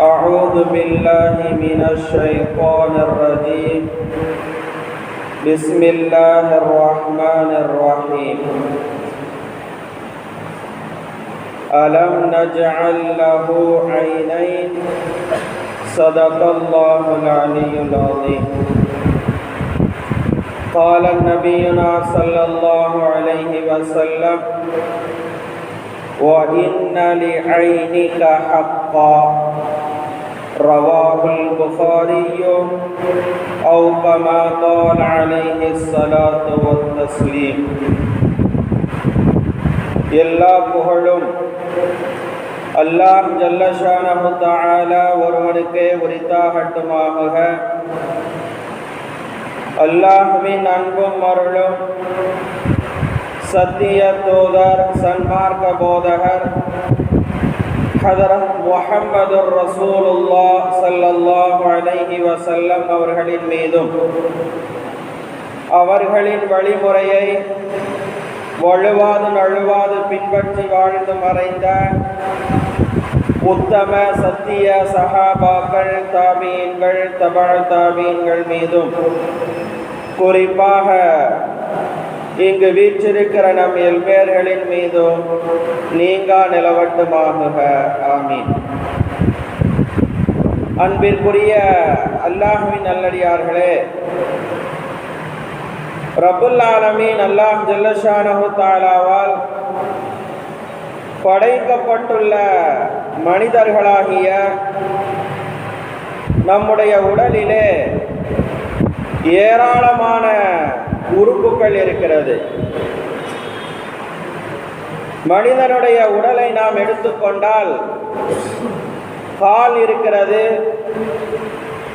أعوذ بالله من الشيطان الرجيم. بسم الله الرحمن الرحيم. ألم نجعل له عينين؟ صدق الله العلي العظيم. قال نبينا صلى الله عليه وسلم، وإن لعينك حقا. رواه البخاري أو كما قال عليه الصلاة والتسليم எல்லா புகழும் அல்லாஹ் ஜல்லஷானஹு தஆலா ஒருவனுக்கே உரித்தாகட்டுமாக அல்லாஹுவின் அன்பும் அருளும் சத்திய தூதர் சன்மார்க்க போதகர் ஹதரத் முஹம்மது ரசூலுல்லா சல்லல்லாஹு அலைஹி வசல்லம் அவர்களின் மீதும் அவர்களின் வழிமுறையை வழுவாது நழுவாது பின்பற்றி வாழ்ந்து மறைந்த உத்தம சத்திய சஹாபாக்கள் தாபீன்கள் தபால் தாபீன்கள் மீதும் குறிப்பாக இங்கு வீற்றிருக்கிற நம் எல்பேர்களின் மீதும் நீங்கா நிலவட்டுமாக ஆமீன். அன்பிற்குரிய அல்லாஹுவின் நல்லடியார்களே ரபுல் ஆலமீன் அல்லாஹ் ஜல்லஷானஹு தாலாவால் படைக்கப்பட்டுள்ள மனிதர்களாகிய நம்முடைய உடலிலே ஏராளமான உறுப்புகள் இருக்கிறது. மனிதனுடைய உடலை நாம் எடுத்துக்கொண்டால் கால் இருக்கிறது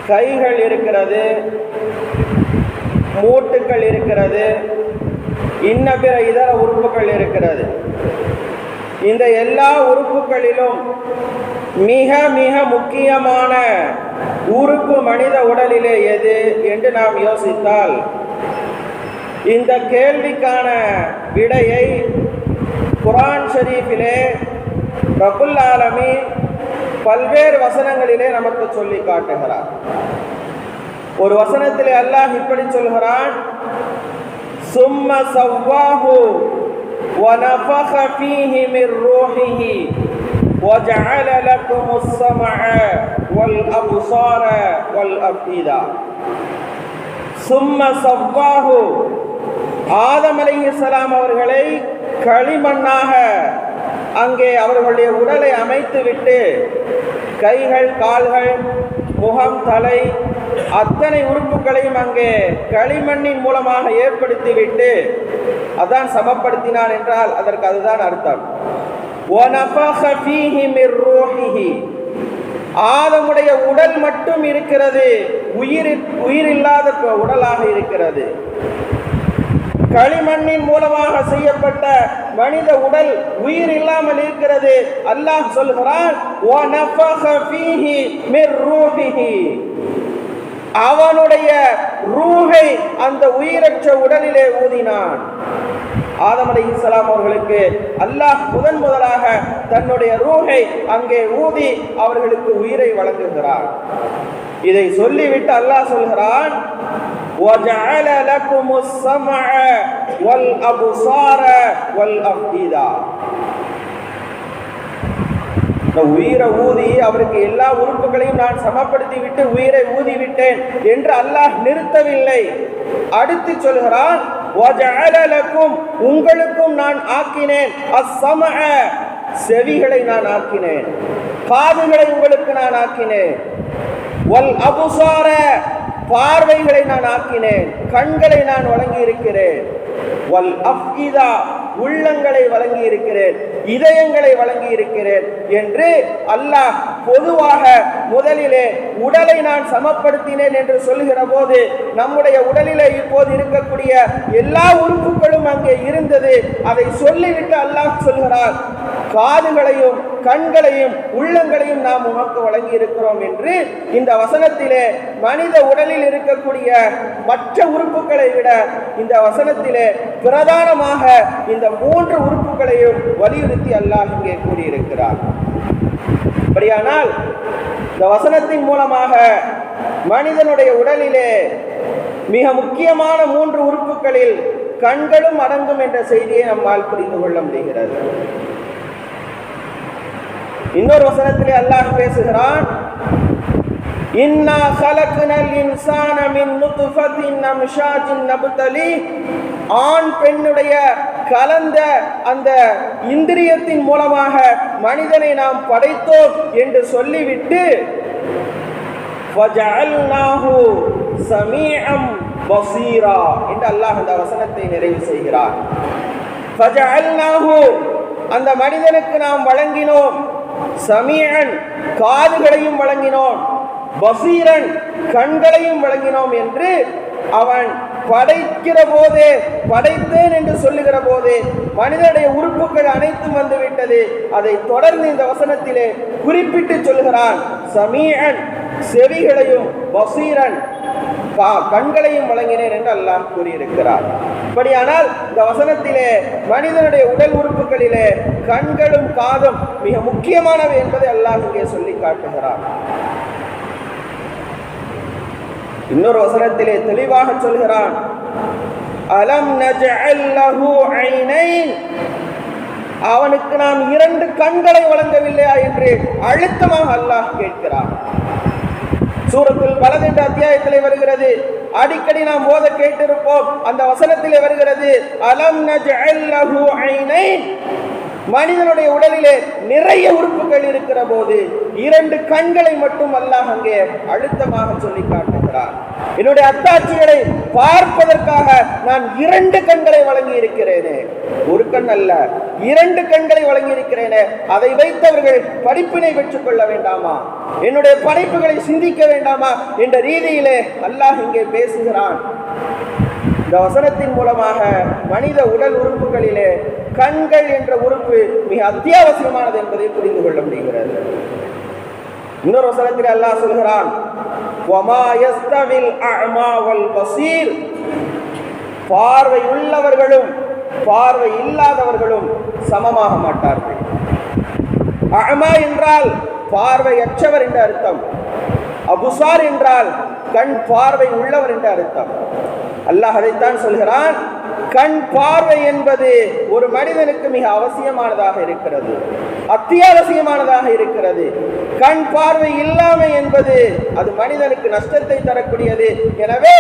கைகள் இருக்கிறது மூட்டுக்கள் இருக்கிறது இன்ன பிற இதர உறுப்புகள் இருக்கிறது. இந்த எல்லா உறுப்புகளிலும் மிக மிக முக்கியமான உறுப்பு மனித உடலிலே எது என்று நாம் யோசித்தால் இந்த கேள்விக்கான விடையை குரான் ஷரீஃபிலே ரபுல் ஆலமி பல்வேறு வசனங்களிலே நமக்கு சொல்லி காட்டுகிறார் ஒரு வசனத்திலே அல்லாஹ் இப்படி சொல்கிறான் சும்ம சவ்வாஹு ونفخ فيه من روحه وجعل لكم السمع والأبصار والأفئدة ثم سواه ஆதம் அலைஹிஸ்ஸலாம் அவர்களை களிமண்ணாக அங்கே அவர்களுடைய உடலை அமைத்து விட்டு கைகள் கால்கள் முகம் தலை அத்தனை உறுப்புகளையும் அங்கே களிமண்ணின் மூலமாக ஏற்படுத்திவிட்டு அதான் சமப்படுத்தினான் என்றால் அதற்கு அதுதான் அர்த்தம். ஆதமுடைய உடல் மட்டும் இருக்கிறது உயிர் உயிர் இல்லாத உடலாக இருக்கிறது. களிமண்ணின் மூலமாக செய்யப்பட்ட மனித உடல் உயிர் இல்லாமல் இருக்கிறது. அல்லாஹ் சொல்கிறான் அவனுடைய ரூஹை அந்த உயிரற்ற உடலிலே ஊதினான். ஆதம் அலி இஸ்லாம் அவர்களுக்கு அல்லாஹ் முதன் முதலாக தன்னுடைய ரூஹை அங்கே ஊதி அவர்களுக்கு உயிரை வழங்குகிறார் இதை சொல்லிவிட்டு அல்லாஹ் சொல்கிறான் وَجَعَلَ لَكُمُ السَّمْعَ وَالْأَبْصَارَ وَالْأَفْئِدَةَ உயிரை ஊதி அவருக்கு எல்லா உறுப்புகளையும் நான் சமப்படுத்தி விட்டு உயிரை ஊதி விட்டேன் என்று அல்லாஹ் நிறுத்தவில்லை அடுத்து சொல்கிறான் உங்களுக்கும் நான் ஆக்கினேன் அசம செவிகளை நான் ஆக்கினேன் காதுகளை உங்களுக்கு நான் ஆக்கினேன் வல் அபுசார பார்வைகளை நான் ஆக்கினேன் கண்களை நான் வழங்கி இருக்கிறேன் வல் அஃஇதா உள்ளங்களை வழங்கி இருக்கிறேன் இதயங்களை வழங்கி இருக்கிறேன் என்று அல்லாஹ் பொதுவாக முதலிலே உடலை நான் சமப்படுத்தினேன் என்று சொல்லுகிற போது நம்முடைய உடலிலே இப்போது இருக்கக்கூடிய எல்லா உறுப்புகளும் அங்கே இருந்தது. அதை சொல்லிவிட்டு அல்லாஹ் சொல்கிறார் காதுகளையும் கண்களையும் உள்ளங்களையும் நாம் உமக்கு வழங்கி இருக்கிறோம் என்று இந்த வசனத்திலே மனித உடலில் இருக்கக்கூடிய மற்ற உறுப்புகளை விட இந்த வசனத்திலே பிரதானமாக இந்த மூன்று உறுப்புகளையும் வலியுறுத்தி அல்லாஹ் இங்கே கூறியிருக்கிறார். அப்படியானால் இந்த வசனத்தின் மூலமாக மனிதனுடைய உடலிலே மிக முக்கியமான மூன்று உறுப்புகளில் கண்களும் அடங்கும் என்ற செய்தியை நம்மால் புரிந்து கொள்ள முடிகிறது. இன்னொரு வசனத்திலே அல்லாஹ் பேசுகிறான் இன்னா கலக்குனல் இன்சான மின் நுத்ஃபத்தின் அம்ஷாஜின் நபுத்தலி. ஆண் பெண்ணுடைய கலந்த அந்த இந்திரியத்தின் மூலமாக மனிதனை நாம் படைத்தோம் என்று சொல்லிவிட்டு வஜஅல்நாஹு சமீஅம் பசீரா என்று அல்லாஹ் அந்த வசனத்தை நிறைவு செய்கிறார் ஃபஜஅல்நாஹு அந்த மனிதனுக்கு நாம் வழங்கினோம். சமீஅன் காதுகளையும் வழங்கினோம். பசீரன் கண்களையும் வழங்கினோம் என்று அவன் படைக்கிற போதே படைத்தேன் என்று சொல்லுகிற போதே மனிதனுடைய உறுப்புகள் அனைத்தும் வந்துவிட்டது. அதை தொடர்ந்து இந்த வசனத்திலே குறிப்பிட்டு சொல்கிறான் சமீஅன் செவிகளையும் பசீரன் கா- கண்களையும் வழங்கினேன் என்று அல்லாம் கூறியிருக்கிறார். இப்படியானால் இந்த வசனத்திலே மனிதனுடைய உடல் உறுப்புகளிலே கண்களும் காதும் மிக முக்கியமானவை என்பதை அல்லாஹ் இங்கே சொல்லி காட்டுகிறார். இன்னொரு வசனத்திலே தெளிவாக சொல்கிறான். அலம் அவனுக்கு நாம் இரண்டு கண்களை வழங்கவில்லையா என்று அழுத்தமாக அல்லாஹ் கேட்கிறான். சூரத்தில் பலது அத்தியாயத்திலே வருகிறது. அடிக்கடி நாம் ஓத கேட்டிருப்போம். அந்த வசனத்திலே வருகிறது அலம் மனிதனுடைய உடலிலே நிறைய உறுப்புகள் இருக்கிற போது இரண்டு கண்களை மட்டும் அல்லாஹ் அங்கே அழுத்தமாக சொல்லி காட்டுகிறார் என்னுடைய அத்தாட்சிகளை பார்ப்பதற்காக நான் இரண்டு கண்களை வழங்கி இருக்கிறேனே ஒரு கண் அல்ல இரண்டு கண்களை வழங்கி இருக்கிறேனே அதை வைத்தவர்கள் படிப்பினை பெற்றுக் கொள்ள வேண்டாமா? என்னுடைய படைப்புகளை சிந்திக்க வேண்டாமா? என்ற ரீதியிலே அல்லாஹ் இங்கே பேசுகிறான். இந்த வசனத்தின் மூலமாக மனித உடல் உறுப்புகளிலே கண்கள் என்ற உறுப்பு மிக அத்தியாவசியமானது என்பதை புரிந்து கொள்ள முடிகிறது. இன்னொரு வசனத்தில் அல்லாஹ் சொல்கிறான் பார்வை உள்ளவர்களும் பார்வை இல்லாதவர்களும் சமமாக மாட்டார்கள். அகமா என்றால் பார்வையற்றவர் என்று அர்த்தம். அபுசார் என்றால் கண் பார்வை உள்ளவர் என்று அர்த்தம். அல்லாஹ் அதைத்தான் சொல்கிறான் கண் பார்வை என்பது ஒரு மனிதனுக்கு மிக அவசியமானதாக இருக்கிறது. அத்தியாவசியமானதாக இருக்கிறது. கண் பார்வை இல்லாமை என்பது அது மனிதனுக்கு நஷ்டத்தை தரக்கூடியது. எனவே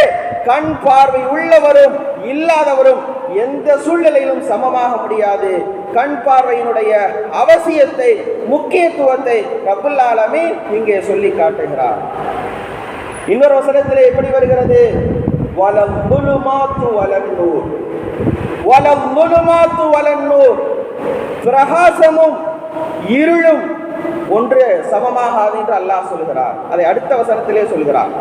கண் பார்வை உள்ளவரும் இல்லாதவரும் எந்த சூழ்நிலையிலும் சமமாக முடியாது. கண் பார்வையினுடைய அவசியத்தை முக்கியத்துவத்தை ரபுல்லாலமே இங்கே சொல்லி காட்டுகிறார். இன்னொரு வசனத்தில் எப்படி வருகிறது? வலம் முழுமாத்து வலன்னூர் வலம் முழுமாத்து வலன்னூர் பிரகாசமும் இருளும் ஒன்று சமமாகாது என்று அல்லாஹ் சொல்கிறார். அதை அடுத்த வசனத்திலே சொல்கிறார்.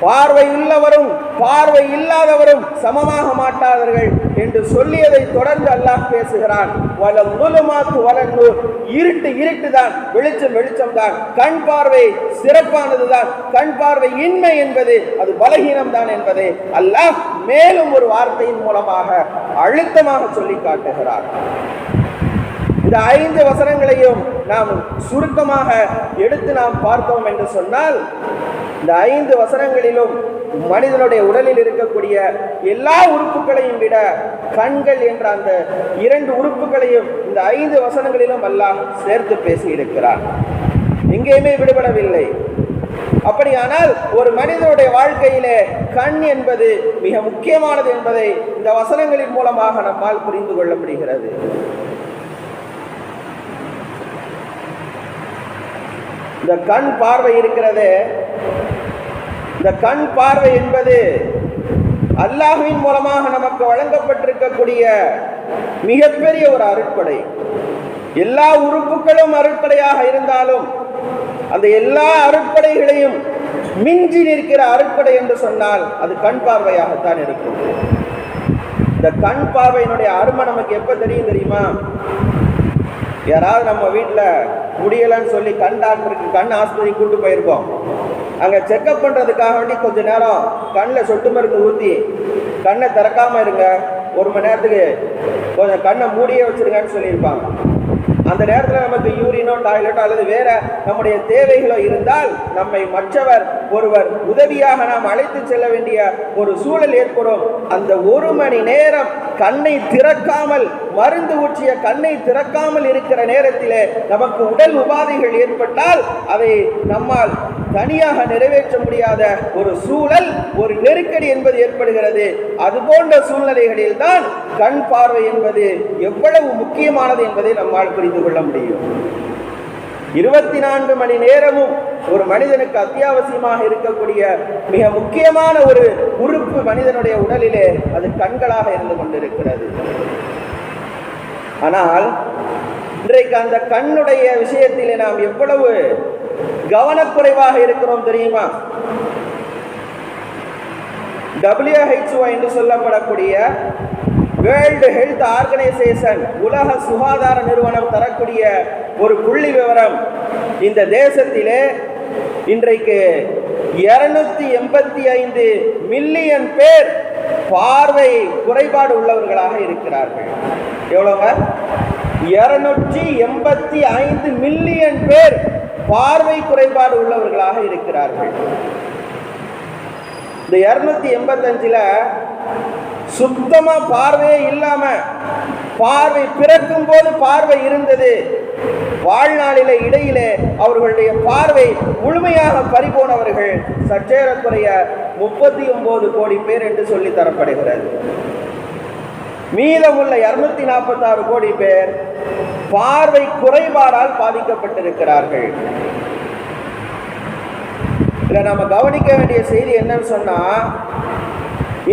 பார்வை உள்ளவரும் பார்வை இல்லாதவரும் சமமாக மாட்டார்கள் என்று சொல்லியதை தொடர்ந்து அல்லாஹ் பேசுகிறான். வல முழுமாத்து வளர்ந்து இருட்டு இருட்டு தான் வெளிச்சம் வெளிச்சம் தான் கண் பார்வை சிறப்பானது தான் கண் பார்வை இன்மை என்பது அது பலகீனம் தான் என்பதை அல்லாஹ் மேலும் ஒரு வார்த்தையின் மூலமாக அழுத்தமாக சொல்லி காட்டுகிறார் இந்த ஐந்து வசனங்களையும் நாம் சுருக்கமாக எடுத்து நாம் பார்த்தோம் என்று சொன்னால் இந்த ஐந்து வசனங்களிலும் மனிதனுடைய உடலில் இருக்கக்கூடிய எல்லா உறுப்புகளையும் விட கண்கள் என்ற அந்த இரண்டு உறுப்புகளையும் இந்த ஐந்து வசனங்களிலும் அல்லாஹ் சேர்த்து பேசியிருக்கிறார் எங்கேயுமே விடுபடவில்லை. அப்படியானால் ஒரு மனிதனுடைய வாழ்க்கையிலே கண் என்பது மிக முக்கியமானது என்பதை இந்த வசனங்களின் மூலமாக நம்மால் புரிந்து கொள்ள முடிகிறது இந்த கண் பார்வை இருக்கிறது. இந்த கண் பார்வை என்பது அல்லாஹுவின் மூலமாக நமக்கு வழங்கப்பட்டிருக்கக்கூடிய மிகப்பெரிய ஒரு அருட்படை. எல்லா உறுப்புகளும் அருட்படையாக இருந்தாலும் அந்த எல்லா அருட்படைகளையும் மிஞ்சி நிற்கிற அருட்படை என்று சொன்னால் அது கண் பார்வையாகத்தான் இருக்கும் இந்த கண் பார்வையினுடைய அருமை நமக்கு எப்ப தெரியும் தெரியுமா? யாராவது நம்ம வீட்டில் முடியலைன்னு சொல்லி கண் டாக்டருக்கு கண் ஆஸ்பத்திரி கூட்டு போயிருக்கோம். அங்கே செக்கப் பண்ணுறதுக்காக வேண்டி கொஞ்சம் நேரம் கண்ணில் சொட்டு மருந்து ஊற்றி கண்ணை திறக்காமல் இருங்க. ஒரு மணி நேரத்துக்கு கொஞ்சம் கண்ணை மூடியே வச்சுருங்கன்னு சொல்லியிருப்பாங்க. அந்த நேரத்தில் நமக்கு யூரினோ டாய்லெட்டோ அல்லது வேறு நம்முடைய தேவைகளோ இருந்தால் நம்மை மற்றவர் ஒருவர் உதவியாக நாம் அழைத்து செல்ல வேண்டிய ஒரு சூழல் ஏற்படும். அந்த ஒரு மணி நேரம் கண்ணை திறக்காமல் மருந்து ஊற்றிய கண்ணை திறக்காமல் இருக்கிற நேரத்திலே நமக்கு உடல் உபாதைகள் ஏற்பட்டால் அதை நம்மால் தனியாக நிறைவேற்ற முடியாத ஒரு சூழல் ஒரு நெருக்கடி என்பது ஏற்படுகிறது. அது போன்ற சூழ்நிலைகளில் தான் கண் பார்வை என்பது எவ்வளவு முக்கியமானது என்பதை நம்மால் புரிந்து கொள்ள முடியும். இருபத்தி நான்கு மணி நேரமும் ஒரு மனிதனுக்கு அத்தியாவசியமாக இருக்கக்கூடிய மிக முக்கியமான ஒரு உறுப்பு மனிதனுடைய உடலிலே அது கண்களாக இருந்து கொண்டிருக்கிறது. ஆனால் இன்றைக்கு அந்த கண்ணுடைய விஷயத்திலே நாம் எவ்வளவு கவனக்குறைவாக இருக்கிறோம் தெரியுமா? டபிள்யூஹெச்ஓ என்று சொல்லப்படக்கூடிய வேர்ல்டு ஹெல்த் ஆர்கனைசேஷன் உலக சுகாதார நிறுவனம் தரக்கூடிய ஒரு புள்ளி விவரம் இந்த தேசத்திலே இன்றைக்கு இருநூத்தி எண்பத்தி ஐந்து மில்லியன் பேர் பார்வை குறைபாடு உள்ளவர்களாக இருக்கிறார்கள். எவ்வளவுங்க? இருநூற்றி எண்பத்தி ஐந்து மில்லியன் பேர் பார்வை குறைபாடு உள்ளவர்களாக இருக்கிறார்கள். இந்த இருநூத்தி எண்பத்தஞ்சில் சுத்தமாக பார்வையே இல்லாமல் பார்வை பிறக்கும் போது பார்வை இருந்தது. வாழ்நாளில இடையிலே அவர்களுடைய பார்வை முழுமையாக பறிபோனவர்கள் சற்றேறக்குறைய முப்பத்தி ஒன்பது கோடி பேர் என்று சொல்லி தரப்படுகிறது. மீதமுள்ள இருநூத்தி நாற்பத்தாறு கோடி பேர் பார்வை குறைபாடால் பாதிக்கப்பட்டிருக்கிறார்கள். இதுல நாம கவனிக்க வேண்டிய செய்தி என்னன்னு சொன்னா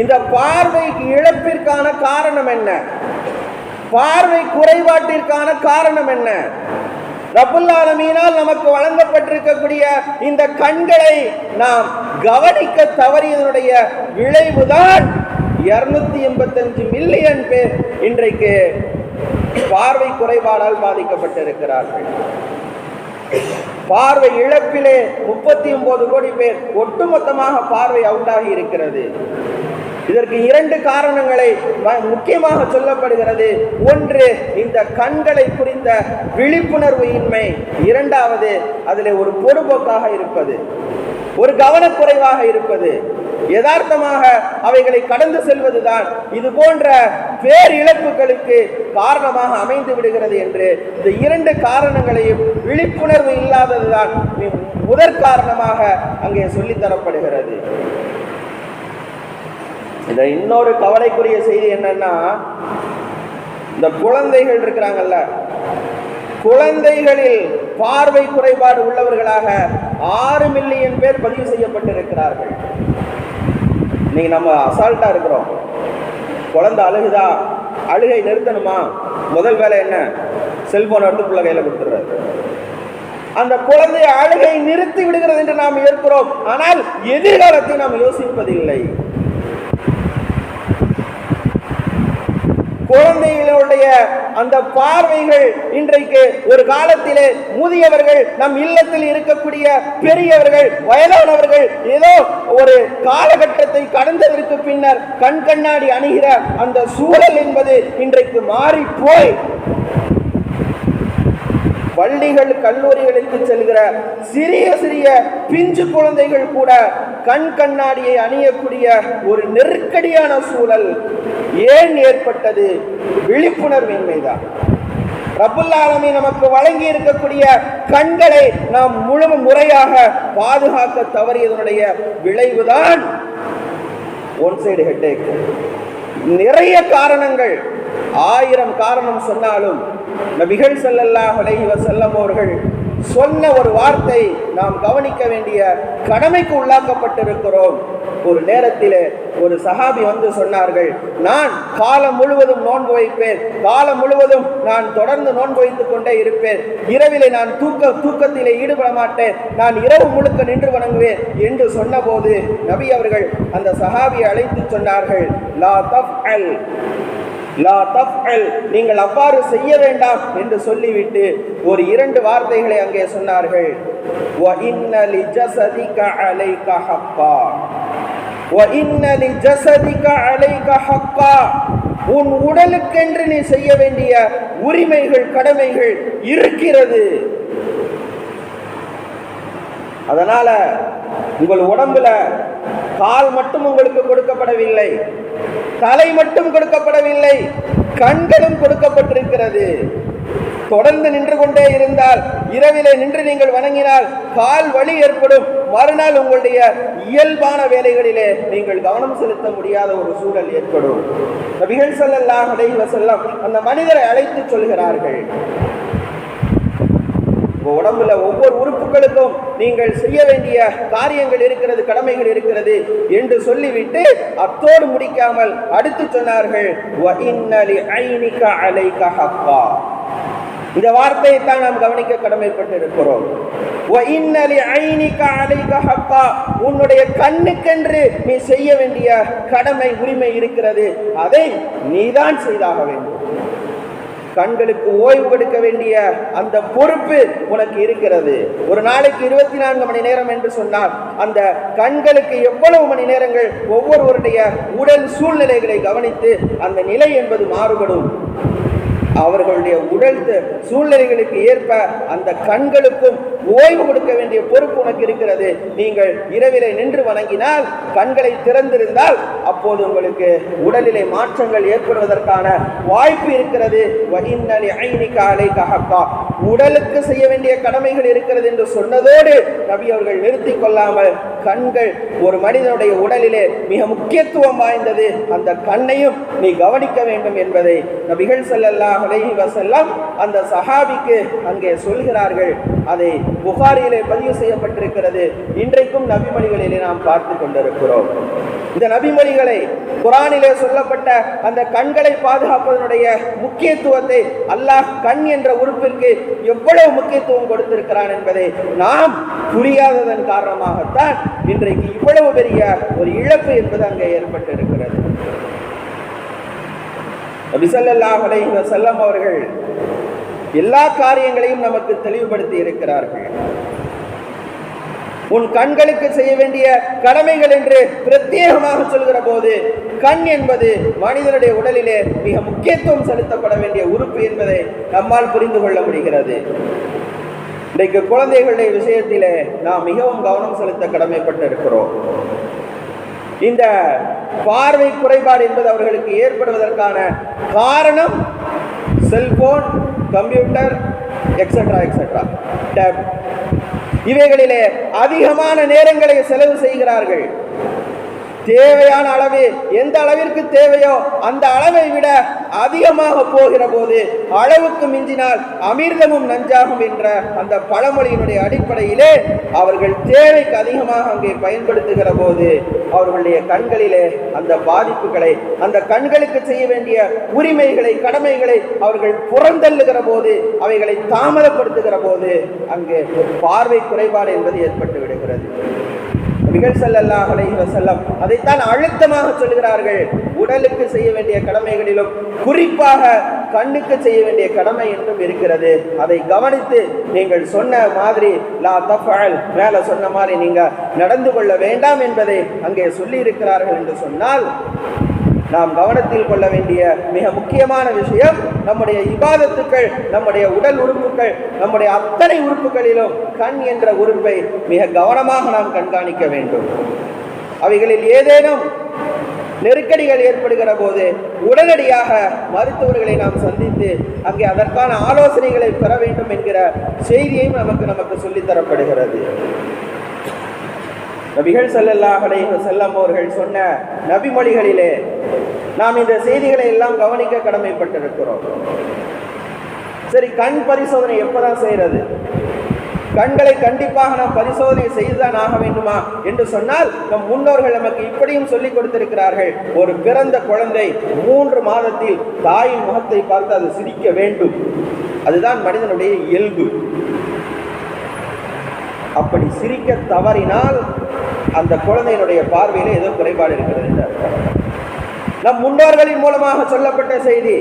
இந்த பார்வைக்கு இழப்பிற்கான காரணம் என்ன? பார்வை குறைபாட்டிற்கான காரணம் என்ன? ரபுல்லாலமீனால் நமக்கு வழங்கப்பட்டிருக்கக்கூடிய இந்த கண்களை நாம் கவனிக்க தவறியதனுடைய விளைவுதான் இருநூத்தி எண்பத்தஞ்சு மில்லியன் பேர் இன்றைக்கு பார்வை குறைபாடால் பாதிக்கப்பட்டிருக்கிறார்கள். பார்வை இழப்பிலே முப்பத்தி ஒன்பது கோடி பேர் ஒட்டுமொத்தமாக பார்வை அவுட்டாகி இருக்கிறது. இதற்கு இரண்டு காரணங்களை முக்கியமாக சொல்லப்படுகிறது. ஒன்று இந்த கண்களை குறித்த விழிப்புணர்வு இன்மை இரண்டாவது அதில் ஒரு பொறுப்போக்காக இருப்பது. ஒரு கவனக்குறைவாக இருப்பது. யதார்த்தமாக அவைகளை கடந்து செல்வதுதான். இது போன்ற பேரிழப்புகளுக்கு காரணமாக அமைந்து விடுகிறது என்று இந்த இரண்டு காரணங்களையும் விழிப்புணர்வு இல்லாததுதான் முதற்காரணமாக முதற் காரணமாக அங்கே சொல்லித் இந்த இன்னொரு கவலைக்குரிய செய்தி என்னன்னா இந்த குழந்தைகள் இருக்கிறாங்கல்ல குழந்தைகளில் பார்வை குறைபாடு உள்ளவர்களாக ஆறு மில்லியன் பேர் பதிவு செய்யப்பட்டிருக்கிறார்கள். இன்னைக்கு நம்ம அசால்ட்டா இருக்கிறோம். குழந்தை அழுகுதா? அழுகை நிறுத்தணுமா? முதல் வேலை என்ன? செல்போன் எடுத்து பிள்ளை கையில் கொடுத்துடுறது. அந்த குழந்தை அழுகை நிறுத்தி விடுகிறது என்று நாம் ஏற்கிறோம். ஆனால் எதிர்காலத்தை நாம் யோசிப்பதில்லை. குழந்தைகளுடைய அந்த பார்வைகள் இன்றைக்கு ஒரு காலத்திலே முதியவர்கள் நம் இல்லத்தில் இருக்கக்கூடிய பெரியவர்கள் வயதானவர்கள் ஏதோ ஒரு காலகட்டத்தை கடந்ததற்கு பின்னர் கண் கண்ணாடி அணுகிற அந்த சூழல் என்பது இன்றைக்கு மாறி போய் பள்ளிகள் கல்லூரிகளுக்கு செல்கிற சிறிய சிறிய பிஞ்சு குழந்தைகள் கூட கண் கண்ணாடியை அணியக்கூடிய ஒரு நெருக்கடியான சூழல் ஏன் ஏற்பட்டது? விழிப்புணர்வின்மைதான் ரபுல்லாலமி நமக்கு வழங்கி இருக்கக்கூடிய கண்களை நாம் முழு முறையாக பாதுகாக்க தவறியதனுடைய விளைவுதான் ஒன் சைடு ஹெட்டேக் நிறைய காரணங்கள். ஆயிரம் காரணம் சொன்னாலும் நபிகள் செல்லல்லா அலைஹி வசல்லம் அவர்கள் சொன்ன ஒரு வார்த்தை நாம் கவனிக்க வேண்டிய கடமைக்கு உள்ளாக்கப்பட்டிருக்கிறோம். ஒரு நேரத்திலே ஒரு சஹாபி வந்து சொன்னார்கள் நான் காலம் முழுவதும் நோன்பு வைப்பேன். காலம் முழுவதும் நான் தொடர்ந்து நோன்பு வைத்துக் கொண்டே இருப்பேன். இரவிலே நான் தூக்க தூக்கத்திலே ஈடுபட மாட்டேன். நான் இரவு முழுக்க நின்று வணங்குவேன். என்று சொன்னபோது நபி அவர்கள் அந்த சஹாபியை அழைத்து சொன்னார்கள் லா லா தஃஅல் நீங்கள் அவ்வாறு செய்ய வேண்டாம் என்று சொல்லிவிட்டு ஒரு இரண்டு வார்த்தைகளை அங்கே சொன்னார்கள். வ இன்ன வ இன்ன உன் உடலுக்கென்று நீ செய்ய வேண்டிய உரிமைகள் கடமைகள் இருக்கிறது. அதனால உங்கள் உடம்புல கால் மட்டும் உங்களுக்கு கொடுக்கப்படவில்லை. தலை மட்டும் கொடுக்கப்படவில்லை கண்களும் கொடுக்கப்பட்டிருக்கிறது. தொடர்ந்து நின்று கொண்டே இருந்தால் இரவிலே நின்று நீங்கள் வணங்கினால் கால் வலி ஏற்படும். மறுநாள் உங்களுடைய இயல்பான வேலைகளிலே நீங்கள் கவனம் செலுத்த முடியாத ஒரு சூழல் ஏற்படும். நபிகள் ஸல்லல்லாஹு அடைவ செல்லம் அந்த மனிதரை அழைத்து சொல்கிறார்கள் உங்கள் உடம்புல ஒவ்வொரு உறுப்புகளுக்கும் நீங்கள் செய்ய வேண்டிய காரியங்கள் இருக்கிறது கடமைகள் இருக்கிறது என்று சொல்லிவிட்டு அத்தோடு முடிக்காமல் அடுத்து சொன்னார்கள் "வ இந்த வார்த்தையை தான் நாம் கவனிக்க கடமைப்பட்டு இருக்கிறோம் "வ உன்னுடைய கண்ணுக்கென்று நீ செய்ய வேண்டிய கடமை உரிமை இருக்கிறது. அதை நீதான் செய்தாக வேண்டும். கண்களுக்கு ஓய்வு கொடுக்க வேண்டிய அந்த பொறுப்பு உனக்கு இருக்கிறது. ஒரு நாளைக்கு இருபத்தி நான்கு மணி நேரம் என்று சொன்னால் அந்த கண்களுக்கு எவ்வளவு மணி நேரங்கள் ஒவ்வொருவருடைய உடல் சூழ்நிலைகளை கவனித்து அந்த நிலை என்பது மாறுபடும். அவர்களுடைய உடல் சூழ்நிலைகளுக்கு ஏற்ப அந்த கண்களுக்கும் ஓய்வு கொடுக்க வேண்டிய பொறுப்பு உனக்கு இருக்கிறது. நீங்கள் இரவிலே நின்று வணங்கினால் கண்களை திறந்திருந்தால் அப்போது உங்களுக்கு உடலிலே மாற்றங்கள் ஏற்படுவதற்கான வாய்ப்பு இருக்கிறது. வஇன்னலி ஐனிக காலை ஹக்கா. உடலுக்கு செய்ய வேண்டிய கடமைகள் இருக்கிறது என்று சொன்னதோடு நபி அவர்கள் நிறுத்திக் கொள்ளாமல் கண்கள் ஒரு மனிதனுடைய உடலிலே மிக முக்கியத்துவம் வாய்ந்தது. அந்த கண்ணையும் நீ கவனிக்க வேண்டும் என்பதை நபிகள் ஸல்லல்லாஹு அலைஹி வஸல்லம் அந்த சஹாபிக்கு அங்கே சொல்கிறார்கள். அதை புகாரியிலே பதிவு செய்யப்பட்டிருக்கிறது. இன்றைக்கும் நபிமொழிகளிலே நாம் பார்த்து கொண்டிருக்கிறோம். இந்த நபிமொழிகளை குரானிலே சொல்லப்பட்ட அந்த கண்களை பாதுகாப்பதனுடைய முக்கியத்துவத்தை அல்லாஹ் கண் என்ற உறுப்பிற்கு எவ்வளவு முக்கியத்துவம் கொடுத்திருக்கிறான் என்பதை நாம் புரியாததன் காரணமாகத்தான் இன்றைக்கு இவ்வளவு பெரிய ஒரு இழப்பு என்பது அங்கே ஏற்பட்டிருக்கிறது. நபிசல்லாஹ் அலைஹி அவர்கள் எல்லா காரியங்களையும் நமக்கு தெளிவுபடுத்தி இருக்கிறார்கள். உன் கண்களுக்கு செய்ய வேண்டிய கடமைகள் என்று பிரத்யேகமாக சொல்கிற போது கண் என்பது மனிதனுடைய உடலிலே மிக முக்கியத்துவம் செலுத்தப்பட வேண்டிய உறுப்பு என்பதை நம்மால் புரிந்து கொள்ள முடிகிறது. இன்றைக்கு குழந்தைகளுடைய விஷயத்திலே நாம் மிகவும் கவனம் செலுத்த கடமைப்பட்டு இருக்கிறோம் இந்த பார்வை குறைபாடு என்பது அவர்களுக்கு ஏற்படுவதற்கான காரணம் cellphone computer extra extra tab இவைகளிலே அதிகமான நேரங்களை செலவு செய்கிறார்கள். தேவையான அளவு எந்த அளவிற்கு தேவையோ அந்த அளவை விட அதிகமாக போகிற போது அளவுக்கு மிஞ்சினால் அமிர்தமும் நஞ்சாகும் என்ற அந்த பழமொழியினுடைய அடிப்படையிலே அவர்கள் தேவைக்கு அதிகமாக அங்கே பயன்படுத்துகிற போது அவர்களுடைய கண்களிலே அந்த பாதிப்புகளை அந்த கண்களுக்கு செய்ய வேண்டிய உரிமைகளை கடமைகளை அவர்கள் புறந்தள்ளுகிற போது அவைகளை தாமதப்படுத்துகிற போது அங்கு பார்வை குறைபாடு என்பது ஏற்பட்டு விடுகிறது. நபிகள் செல்லல்லா அலைஹி வஸல்லம் அதைத்தான் அழுத்தமாக சொல்கிறார்கள் உடலுக்கு செய்ய வேண்டிய கடமைகளிலும் குறிப்பாக கண்ணுக்கு செய்ய வேண்டிய கடமை என்றும் இருக்கிறது. அதை கவனித்து நீங்கள் சொன்ன மாதிரி லா தஃபால் மேலே சொன்ன மாதிரி நீங்கள் நடந்து கொள்ள வேண்டாம் என்பதை அங்கே சொல்லி இருக்கிறார்கள் என்று சொன்னால் நாம் கவனத்தில் கொள்ள வேண்டிய மிக முக்கியமான விஷயம் நம்முடைய இபாதத்துக்கள் நம்முடைய உடல் உறுப்புகள் நம்முடைய அத்தனை உறுப்புகளிலும் கண் என்ற உறுப்பை மிக கவனமாக நாம் கண்காணிக்க வேண்டும். அவைகளில் ஏதேனும் நெருக்கடிகள் ஏற்படுகிற போது உடனடியாக மருத்துவர்களை நாம் சந்தித்து அங்கே அதற்கான ஆலோசனைகளை பெற வேண்டும் என்கிற செய்தியையும் நமக்கு நமக்கு சொல்லித்தரப்படுகிறது. நபிகள் செல்லல்லா அலைஹி செல்லம் அவர்கள் சொன்ன நபிமொழிகளிலே நாம் இந்த செய்திகளை எல்லாம் கவனிக்க கடமைப்பட்டிருக்கிறோம். சரி கண் பரிசோதனை எப்பதான் செய்யறது? கண்களை கண்டிப்பாக நாம் பரிசோதனை செய்துதான் ஆக வேண்டுமா என்று சொன்னால் நம் முன்னோர்கள் நமக்கு இப்படியும் சொல்லிக் கொடுத்திருக்கிறார்கள். ஒரு பிறந்த குழந்தை மூன்று மாதத்தில் தாயின் முகத்தை பார்த்து அது சிரிக்க வேண்டும். அதுதான் மனிதனுடைய இயல்பு. அப்படி சிரிக்க தவறினால் அந்த குழந்தையினுடைய பார்வையில் ஏதோ குறைபாடு இருக்கிறது என்று அர்த்தம். நம் முன்னோர்களின் மூலமாக சொல்லப்பட்ட செய்தி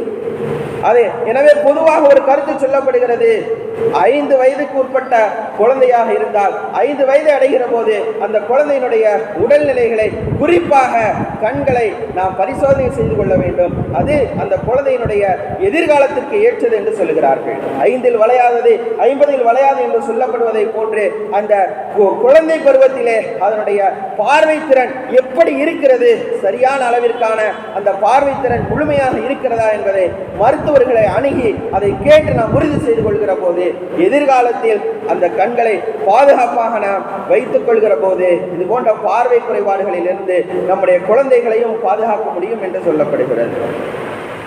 அது எனவே பொதுவாக ஒரு கருத்து சொல்லப்படுகிறது. ஐந்து வயதுக்கு உட்பட்ட குழந்தையாக இருந்தால் ஐந்து வயது அடைகிற போது அந்த குழந்தையினுடைய உடல்நிலைகளை குறிப்பாக கண்களை நாம் பரிசோதனை செய்து கொள்ள வேண்டும். அது அந்த குழந்தையினுடைய எதிர்காலத்திற்கு ஏற்றது என்று சொல்லுகிறார்கள். ஐந்தில் வளையாதது ஐம்பதில் வளையாது என்று சொல்லப்படுவதை போன்று அந்த கு- குழந்தை பருவத்திலே அதனுடைய பார்வை திறன் எப்படி இருக்கிறது? சரியான அளவிற்கான அந்த பார்வை திறன் முழுமையாக இருக்கிறதா என்பதை மருத்துவர்களை அணுகி அதை கேட்டு நாம் உறுதி செய்து கொள்கிற போது எதிர்காலத்தில் அந்த கண்களை பாதுகாப்பாக நாம் வைத்துக் கொள்கிற போது இது போன்ற பார்வை குறைபாடுகளில் இருந்து நம்முடைய குழந்தைகளையும் பாதுகாக்க முடியும் என்று சொல்லப்படுகிறது.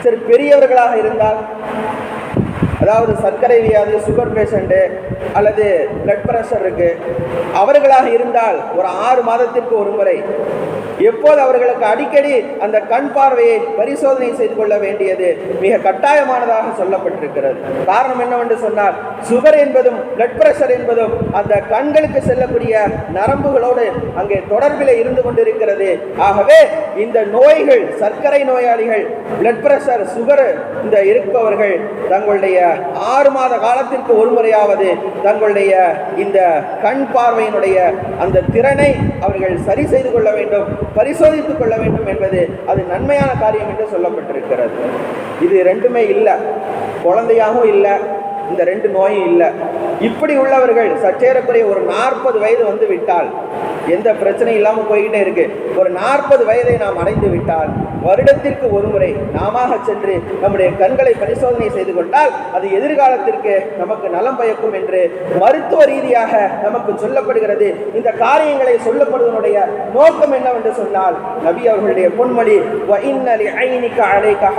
சரி பெரியவர்களாக இருந்தால் அதாவது சர்க்கரை வியாதி சுகர் பேஷண்ட்டு அல்லது பிளட் ப்ரெஷர் இருக்கு அவர்களாக இருந்தால் ஒரு ஆறு மாதத்திற்கு ஒரு முறை எப்போது அவர்களுக்கு அடிக்கடி அந்த கண் பார்வையை பரிசோதனை செய்து கொள்ள வேண்டியது மிக கட்டாயமானதாக சொல்லப்பட்டிருக்கிறது. காரணம் என்னவென்று சொன்னால் சுகர் என்பதும் பிளட் பிரஷர் என்பதும் அந்த கண்களுக்கு செல்லக்கூடிய நரம்புகளோடு அங்கே தொடர்பில் இருந்து கொண்டிருக்கிறது. ஆகவே இந்த நோய்கள் சர்க்கரை நோயாளிகள் பிளட் பிரஷர் சுகர் இந்த இருப்பவர்கள் தங்களுடைய ஆறு மாத காலத்திற்கு ஒரு முறையாவது தங்களுடைய இந்த கண் பார்வையினுடைய அந்த திறனை அவர்கள் சரி செய்து கொள்ள வேண்டும் பரிசோதித்துக் கொள்ள வேண்டும் என்பது அது நன்மையான காரியம் என்று சொல்லப்பட்டிருக்கிறது. இது ரெண்டுமே இல்லை. குழந்தையாகவும் இல்லை இந்த ரெண்டு நோயும் இல்லை. இப்படி உள்ளவர்கள் சற்றேறக்குறைய ஒரு நாற்பது வயது வந்து விட்டால் எந்த பிரச்சனையும் இல்லாமல் போய்கிட்டே இருக்கு. ஒரு நாற்பது வயதை நாம் அடைந்து விட்டால் வருடத்திற்கு ஒரு முறை நாம சென்று நம்முடைய கண்களை பரிசோதனை செய்து கொண்டால் அது எதிர்காலத்திற்கு நமக்கு நலம் பயக்கும் என்று மருத்துவ ரீதியாக நமக்கு சொல்லப்படுகிறது. இந்த காரியங்களை சொல்லப்படுவதனுடைய நோக்கம் என்னவென்று சொன்னால் நபி அவர்களுடைய பொன்மொழி "வ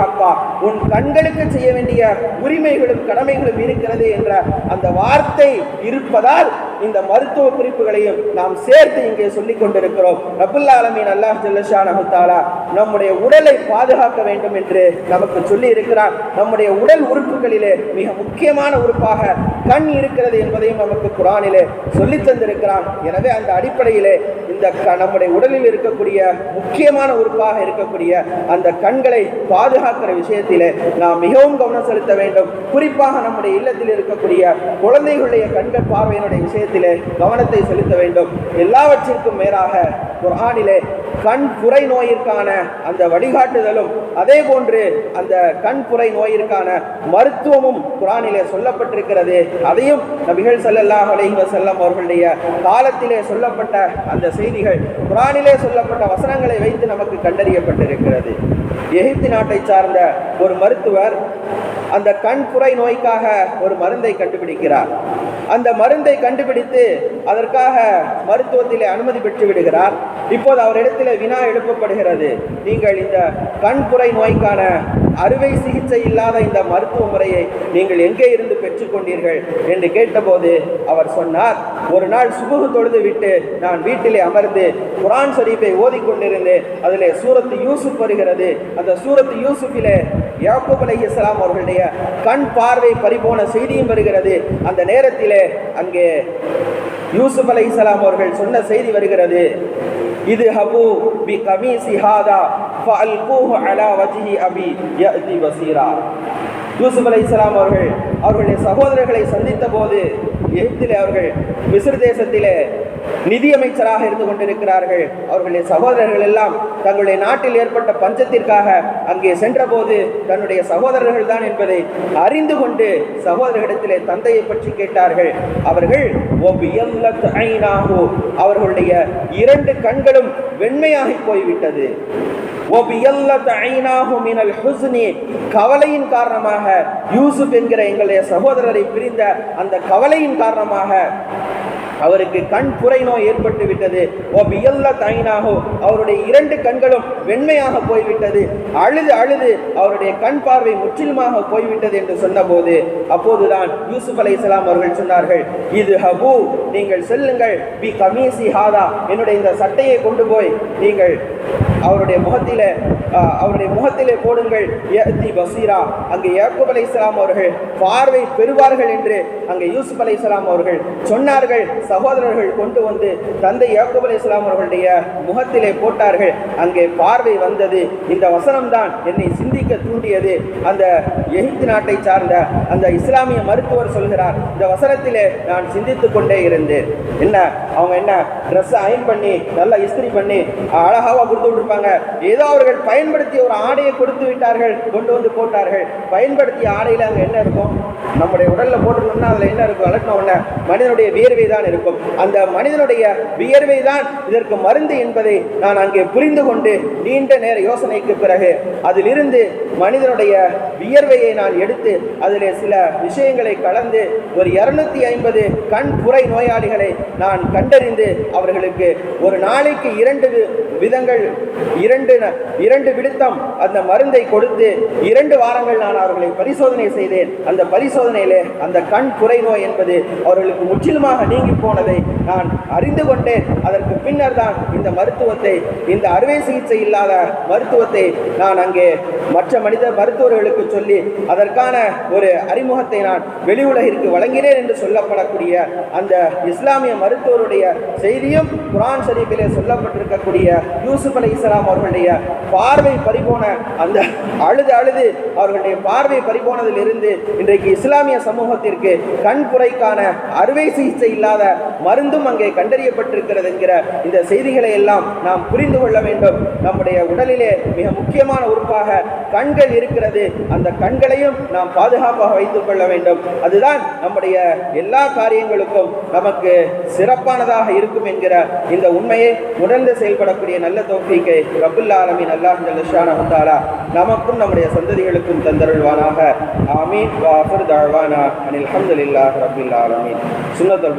ஹக்கா." உன் கண்களுக்கு செய்ய வேண்டிய உரிமைகளும் கடமைகளும் இருக்கிறது என்ற அந்த வார்த்தை இருப்பதால் இந்த மருத்துவ குறிப்புகளையும் நாம் சேர்த்து இங்கே சொல்லிக் கொண்டிருக்கிறோம். ரபுல்லா ஆலமீன் அல்லாஹ் ஜல்லஷா தஆலா நம்முடைய உடலை பாதுகாக்க வேண்டும் என்று நமக்கு சொல்லி இருக்கிறார் நம்முடைய உடல் உறுப்புகளிலே மிக முக்கியமான உறுப்பாக கண் இருக்கிறது என்பதையும் நமக்கு குரானிலே சொல்லி தந்திருக்கிறான். எனவே அந்த அடிப்படையிலே இந்த க- நம்முடைய உடலில் இருக்கக்கூடிய முக்கியமான உறுப்பாக இருக்கக்கூடிய அந்த கண்களை பாதுகாக்கிற விஷயத்திலே நாம் மிகவும் கவனம் செலுத்த வேண்டும். குறிப்பாக நம்முடைய இல்லத்தில் இருக்கக்கூடிய குழந்தைகளுடைய கண்கள் பார்வையினுடைய விஷயத்தில் கவனத்தை செலுத்த வேண்டும். எல்லாவற்றிற்கும் மேலாக குர்ஹானிலே கண் புரை நோயிற்கான அந்த வழிகாட்டுதலும் அதே போன்று அந்த கண் புரை நோயிற்கான மருத்துவமும் குரானிலே சொல்லப்பட்டிருக்கிறது. அதையும் நபிகள் சல்லல்லாஹ் அலைஹி வசல்லம் அவர்களுடைய காலத்திலே சொல்லப்பட்ட அந்த செய்திகள் குரானிலே சொல்லப்பட்ட வசனங்களை வைத்து நமக்கு கண்டறியப்பட்டிருக்கிறது. எகிப்து நாட்டை சார்ந்த ஒரு மருத்துவர் அந்த கண் புரை நோய்க்காக ஒரு மருந்தை கண்டுபிடிக்கிறார். அந்த மருந்தை கண்டுபிடித்து அதற்காக மருத்துவத்திலே அனுமதி பெற்று விடுகிறார். இப்போது அவரிடத்தில் வினா எழுப்பப்படுகிறது. நீங்கள் இந்த கண்புரை நோய்க்கான அறுவை சிகிச்சை இல்லாத இந்த மருத்துவ முறையை நீங்கள் எங்கே இருந்து பெற்றுக்கொண்டீர்கள் என்று கேட்டபோது அவர் சொன்னார் ஒரு நாள் சுபுகு தொழுது விட்டு நான் வீட்டிலே அமர்ந்து குரான் ஷரீஃபை ஓதிக்கொண்டிருந்தேன் அதிலே சூரத்து யூசுப் வருகிறது. அந்த சூரத்து யூசுஃபிலே யாக்கூப் அலைஹிஸ்ஸலாம் அவர்களுடைய கண் பார்வை பறிபோன செய்தியும் வருகிறது. அந்த நேரத்திலே அங்கே யூசுப் அலைஹிஸ்ஸலாம் அவர்கள் சொன்ன செய்தி வருகிறது. இது ஹபு பி கமீசி ஹாதா ஃபல்கூஹு அலா வஜ்ஹி அபி யஅதி பசீரா யூசுப் அலைஹிஸ்ஸலாம் அவர்கள் அவர்களுடைய சகோதரர்களை சந்தித்த போது எகிப்திலே அவர்கள் மிஸ்ர் தேசத்திலே நிதியமைச்சராக இருந்து கொண்டிருக்கிறார்கள். அவர்களுடைய சகோதரர்கள் எல்லாம் தங்களுடைய நாட்டில் ஏற்பட்ட பஞ்சத்திற்காக அங்கே சென்றபோது தன்னுடைய சகோதரர்கள் தான் என்பதை அறிந்து கொண்டு சகோதரர்களிடத்திலே தந்தையை பற்றி கேட்டார்கள். அவர்கள் அவர்களுடைய இரண்டு கண்களும் வெண்மையாகி போய்விட்டது. மினல் கவலையின் காரணமாக யூசுப் என்கிற எங்களுடைய சகோதரரை பிரிந்த அந்த கவலையின் காரணமாக அவருக்கு கண் புரை நோய் ஏற்பட்டு விட்டது ஓ பியல்ல அவருடைய இரண்டு கண்களும் வெண்மையாக போய்விட்டது. அழுது அழுது அவருடைய கண் பார்வை முற்றிலுமாக போய்விட்டது என்று சொன்னபோது அப்போதுதான் யூசுப் அலைஹிஸ்ஸலாம் அவர்கள் சொன்னார்கள் இது ஹபு நீங்கள் செல்லுங்கள். பி கமீசி ஹாதா. என்னுடைய இந்த சட்டையை கொண்டு போய் நீங்கள் அவருடைய முகத்திலே அவருடைய முகத்திலே போடுங்கள். யஅதி பசீரா. அங்கே யாக்கூப் இஸ்லாம் அவர்கள் பார்வை பெறுவார்கள் என்று அங்கே யூசுப் அலைஹிஸ்ஸலாம் அவர்கள் சொன்னார்கள். சகோதரர்கள் கொண்டு வந்து தந்தை யாக்கூப் இஸ்லாம் அவர்களுடைய முகத்திலே போட்டார்கள். அங்கே பார்வை வந்தது. இந்த வசனம்தான் என்னை சிந்திக்க தூண்டியது. அந்த எகிப்து நாட்டை சார்ந்த அந்த இஸ்லாமிய மருத்துவர் சொல்கிறார். இந்த வசனத்திலே நான் சிந்தித்துக் கொண்டே இருந்தேன். என்ன? அவங்க என்ன? ட்ரெஸ் அயன் பண்ணி நல்லா இஸ்திரி பண்ணி அழகாவா கொடுத்து விட்டுருப்பாங்க. ஏதோ அவர்கள் பயன்படுத்திய ஒரு ஆடையை கொடுத்து விட்டார்கள் கொண்டு வந்து போட்டார்கள். பயன்படுத்திய ஆடையில அங்கே என்ன இருக்கும்? நம்முடைய உடலில் போட்டுருந்தோம்னா அதுல என்ன இருக்கும்? அலட்டின உடனே மனிதனுடைய வியர்வை தான் இருக்கும். அந்த மனிதனுடைய வியர்வை தான் இதற்கு மருந்து என்பதை நான் அங்கே புரிந்து கொண்டு நீண்ட நேர யோசனைக்கு பிறகு அதிலிருந்து மனிதனுடைய வியர்வையை நான் எடுத்து அதில் சில விஷயங்களை கலந்து ஒரு இரநூத்தி ஐம்பது கண் புரை நோயாளிகளை நான் கண்டறிந்து அவர்களுக்கு ஒரு நாளைக்கு இரண்டு விதங்கள் இரண்டு இரண்டு விடுத்தம் அந்த மருந்தை கொடுத்து இரண்டு வாரங்கள் நான் அவர்களை பரிசோதனை செய்தேன். அந்த பரிசோதனையிலே அந்த கண் குறை நோய் என்பது அவர்களுக்கு முற்றிலுமாக நீங்கி போனதை நான் அறிந்து கொண்டேன். அதற்கு பின்னர் தான் இந்த மருத்துவத்தை இந்த அறுவை சிகிச்சை இல்லாத மருத்துவத்தை நான் அங்கே மற்ற மனித மருத்துவர்களுக்கு சொல்லி அதற்கான ஒரு அறிமுகத்தை நான் வெளி உலகிற்கு வழங்கினேன் என்று சொல்லப்படக்கூடிய அந்த இஸ்லாமிய மருத்துவருடைய செய்தியும் குரான் ஷரீஃபிலே சொல்லப்பட்டிருக்கக்கூடிய யூசுப் அலி இஸ்லாம் அவர்களுடைய பார்வை பறிபோன அந்த அழுது அழுது அவர்களுடைய பார்வை பறிபோனதிலிருந்து இன்றைக்கு இஸ்லாமிய சமூகத்திற்கு கண்புரைக்கான அறுவை சிகிச்சை இல்லாத மருந்தும் அங்கே கண்டறியப்பட்டிருக்கிறது என்கிற இந்த செய்திகளை எல்லாம் நாம் புரிந்து கொள்ள வேண்டும். நம்முடைய உடலிலே மிக முக்கியமான உறுப்பாக கண்கள் இருக்கிறது. அந்த கண்களையும் நாம் பாதுகாப்பாக வைத்துக் கொள்ள வேண்டும். அதுதான் நம்முடைய எல்லா காரியங்களுக்கும் நமக்கு சிறப்பானதாக இருக்கும் என்கிற இந்த உண்மையை உணர்ந்து செயல்படக்கூடிய நல்ல தோஃபிக்கை ரபுல்லாலமி ஆலமின் அல்லாஹ் லஷான வந்தாலா நமக்கும் நம்முடைய சந்ததிகளுக்கும் தந்தருள்வானாக. ஆமீன். வாஃபர் தாழ்வானா அனில் அஹமதுல்லாஹ் ரபுல் ஆலமீன். சுன்னத்தல்